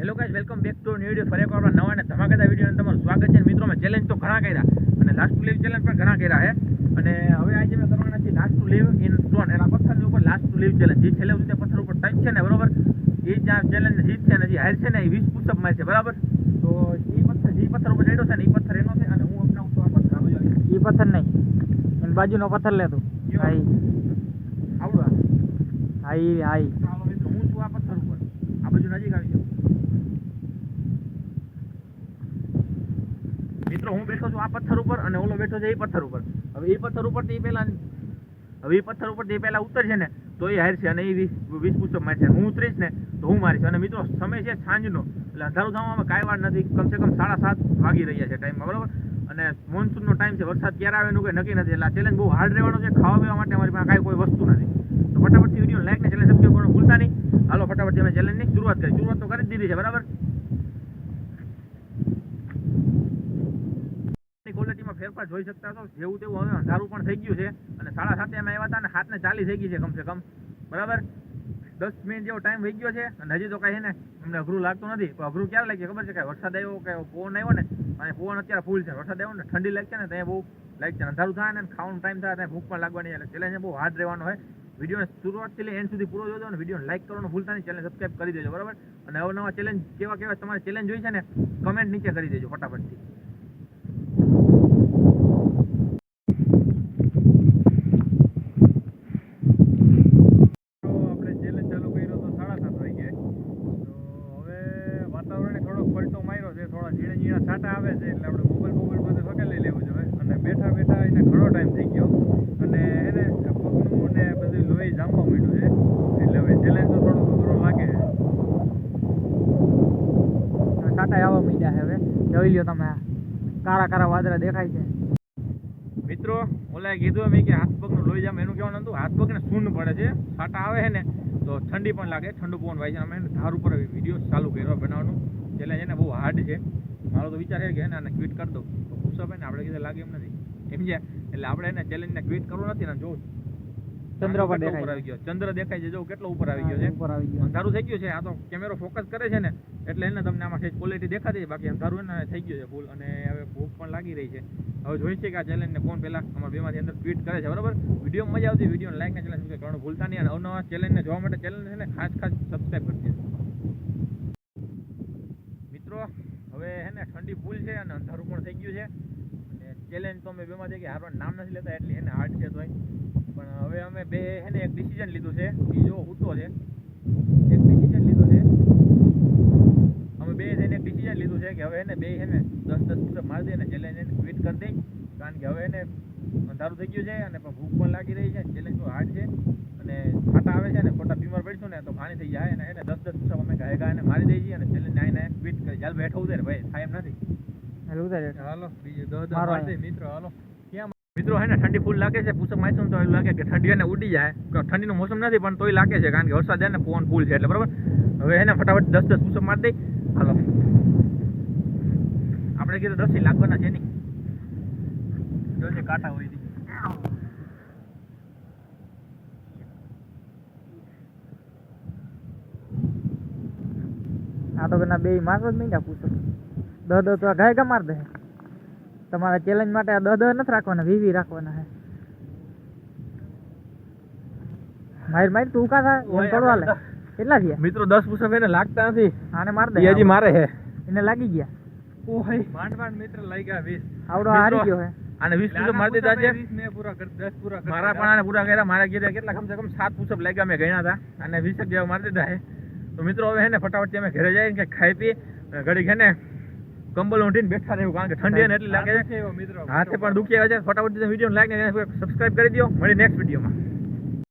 Hello guys welcome back to new video ફરી એકવાર નવા અને ધમાકેદાર વીડિયો તમારું સ્વાગત છે. અને મિત્રો મેં ચેલેન્જ તો ઘણા કર્યા અને લાસ્ટ ટુ લીવ ચેલેન્જ પણ ઘણા કર્યા છે. અને હવે આજે મેં કરવાના છે last to leave in stone એના પથ્થરની ઉપર લાસ્ટ ટુ લીવ ચેલેન્જ જે છેલ્લે સુધી પથ્થર ઉપર ટચ છે ને બરોબર? એ જ્યાં ચેલેન્જ જીત છે ને જે હાર છે ને એ વીસ પુષઅપ છે બરાબર? તો એ પથ્થર જે પથ્થર ઉપર ચડ્યો છે ને એ પથ્થર એનો છે અને હું અપનાવું છું પથ્થર આ બાજુ આવી. પથ્થર નહીં. એની બાજુનો પથ્થર લેતો હાઈ. આવડો. High high. હું છું આ પથ્થર ઉપર. આ બાજુ નજીક આવી જાઉં. મિત્રો, હું બેઠો છું આ પથ્થર ઉપર અને ઓલો બેઠો છે એ પથ્થર ઉપર. હવે એ પથ્થર ઉપરથી એ પેલા હવે એ પથ્થર ઉપરથી એ પહેલા ઉતરશે ને, તો એ હારશે અને એ વીસ વીસ પુસ્તક મારશે. હું ઉતરીશ ને, તો હું મારીશ. અને મિત્રો, સમય છે સાંજનો. એટલે અંધારું થવામાં કાંઈ વાર નથી. કમસે કમ સાડા સાત વાગી રહ્યા છે ટાઈમમાં બરાબર? અને મોન્સૂનનો ટાઈમ છે. વરસાદ ક્યારે આવે એનું કંઈ નક્કી નથી. એટલે આ ચેલેન્જ બહુ હાર્ડ રહેવાનો છે. ખાવા પીવા માટે અમારી પાસે કાંઈ કોઈ વસ્તુ નથી. તો ફટાફટથી વીડિયો લાઈક ને ચેલેન્જ સબસ્ક્રાઈબ કરવાનું ભૂલતા નહીં. હાલો, ફટાફટથી અમે ચેલેન્જની શરૂઆત કરી. શરૂઆત તો કરી દીધી છે, બરાબર? ફેરફાર જોઈ શકતા છો જેવું તેવું હવે અંધારું પણ થઈ ગયું છે. અને સાડા સાતે અમે આવ્યા હતા અને સાતને ચાલી થઈ ગઈ છે કમસે કમ. બરાબર? દસ મિનિટ જેવો ટાઈમ થઈ ગયો છે અને હજી તો કાંઈ ને અમને અઘરું લાગતું નથી. પણ અઘરું ક્યારે લાગે ખબર છે? કે વરસાદ આવ્યો કે પવન આવ્યો ને, અને પવન અત્યારે ફૂલ છે. વરસાદ આવ્યો ને, ઠંડી લાગશે ને, ત્યાં બહુ લાગે છે. અંધારું થાય ને, ખાવાનો ટાઈમ થાય, ત્યાં ભૂખ પણ લાગવાની એટલે ચેલેન્જ બહુ હાર્ડ રહેવાનો હોય. વિડીયોને શરૂઆતથી લઈ એન્ડ સુધી પૂરો જોજો અને વિડીયોને લાઈક કરવાનું ભૂલતા નહીં ચેનલ સબસ્ક્રાઈબ કરી દેજો. બરાબર? અને અવનવા ચેલેન્જ કેવા કેવા તમારે ચેલેન્જ જોઈ છે ને કમેન્ટ નીચે કરી દેજો, ફટાફટથી તો આપણે ચેલેન્જ ચાલુ કર્યો તો સાડા સાત વાગે તો હવે વાતાવરણે થોડોક પલટો માર્યો છે ઝીણા છાંટા આવે છે એટલે આપણે મોબાઈલ મોબાઈલ બધું સકેલી લેવું જોઈએ. અને બેઠા બેઠા એને ઘણો ટાઈમ થઈ ગયો. અને એને પગનું ને બધું લોહી જામવા માંડ્યું છે. એટલે હવે ચેલેન્જ તો થોડો અઘરો લાગે કાંટા આવવા માંડ્યા છે હવે. જોઈ લ્યો તમે કાળા કાળા વાદળા દેખાય છે. મિત્રો ઓલા કીધું એમ કે હાથ પગનું લોહી જામ એનું કહેવાનું હતું હાથ પગને સૂન પડે છે. છાંટા આવે છે ને તો ઠંડી પણ લાગે. ઠંડુ પવન વાય છે અમે ધાર ઉપર વીડિયો ચાલુ કર્યો બનાવવાનું. ચેલેન્જ એને બહુ હાર્ડ છે. મારો તો વિચાર છે કે એને આને ક્વિટ કરી દઉં. તો પુષઅપ એને આપણે કીધે લાગે એમ નથી. સમજ્યા એટલે આપણે એને ચેલેન્જને ક્વિટ કરવું નથી ને જો ચંદ્ર પર આવી ગયો? ચંદ્ર દેખાય છે જો કેટલો ઉપર આવી ગયો છે. ઉપર આવી ગયો અંધારું થઈ ગયું છે આ તો કેમેરો ફોકસ કરે છે ને એટલે એને તમને આમાં સેજ ક્વોલિટી દેખાતી છે. બાકી અંધારું એને થઈ ગયું છે ફૂલ અને હવે ભૂખ પણ લાગી રહી છે. હવે જોઈ છે કે આ ચેલેન્જને કોણ પહેલા અમારા બેમાંથી અંદર ટ્વીટ કરે છે બરાબર? વીડિયો મજા આવતી વીડિયો લાઈક ને ચેલેન્જ કરવાનું ભૂલતા નહીં. અને અવનવા ચેલેન્જને જોવા માટે ચેલેન્જ છે ને ખાસ ખાસ સબસ્ક્રાઈબ કરી મિત્રો હવે હે ને, ઠંડી ફૂલ છે અને અંધારું પણ થઈ ગયું છે. અને ચેલેન્જ તો અમે બેમાંથી કે હારવાનું નામ નથી લેતા, એટલે એને હાર્ડ છે તોય. પણ હવે અમે બે હે ને, એક ડિસિઝન લીધું છે. એ જો છે. એક ડિસિઝન લીધું છે. અમે બે થઈને એક ડિસિઝન લીધું છે કે હવે એને બે છે ને, દસ દસ પુસ્તક મારી દે અને ચેલેન્જ એને ક્વિટ કરી દઈ. કારણ કે હવે એને અંધારું થઈ ગયું છે અને ભૂખ પણ લાગી રહી છે. ચેલેન્જ તો હાર્ડ છે. અને છાટા આવે છે ને ખોટા બીમાર પડીશું ને તો પાણી થઈ જાય અને એને દસ દસ પુષઅપ અમે ગાય ગાય મારી દઈ અને ચેલેન્જ નાઈને ક્વિટ કરી. ચાલ બેઠો ઉતરે ભાઈ થાય એમ નથી. હાલો ઉતારે હાલો બીજું દસ દસ મારી મિત્રો હાલો. ક્યાં મિત્રો હે ને ઠંડી ફૂલ લાગે છે પુષઅપ મારશું તો એવું લાગે કે ઠંડી એને ઉડી જાય. ઠંડીનો મોસમ નથી પણ તોય લાગે છે કારણ કે વરસાદ ને પવન ફૂલ છે એટલે બરાબર? હવે એને ફટાફટ દસ દસ પુષઅપ મારી દઈ હાલો. આપણે કીધું દસ લાગવાના છે નહીં. જોજે કાંટા હોય આ તો એના બે મારવા જ માંડ્યા પૂછો. દહ દહ તો આ ગાય ગા માર દે. તમારા ચેલેન્જ માટે આ દહ દહ નથી રાખવાના વીવી રાખવાના હે. માર માર તું કા થાય? એમ થોડું લે. કેટલા થયા? મિત્રો દસ પુષઅપ એને લાગતા નથી? આને માર દે. હજી મારે હે. એને લાગી ગયા. ઓય. માંડ માંડ મિત્ર લઈ ગયા 20 આવડો હારી ગયો હે. અને 20 પુષઅપ મારી દીધા છે. મેં પૂરા કર દસ પૂરા મારા પણ આને પૂરા કર્યા. મારા ગયા કેટલા કમ સે કમ સાત પુષઅપ લાગ્યા મેં ગણ્યા હતા. અને વીસ જ જેવા મારી દીધા છે તો મિત્રો હવે હે ને ફટાફટ અમે ઘરે જઈએ કે ખાઈ પી અને ઘડીક હે ને કંબલ ઊંધીને બેઠા રહેવું કારણ કે ઠંડી એને એટલી લાગે છે. મિત્રો. હાથે પણ દુખી આવે છે. ફટાફટ વીડિયો લાગે સબસ્ક્રાઈબ કરી દો મળી નેક્સ્ટ વિડીયોમાં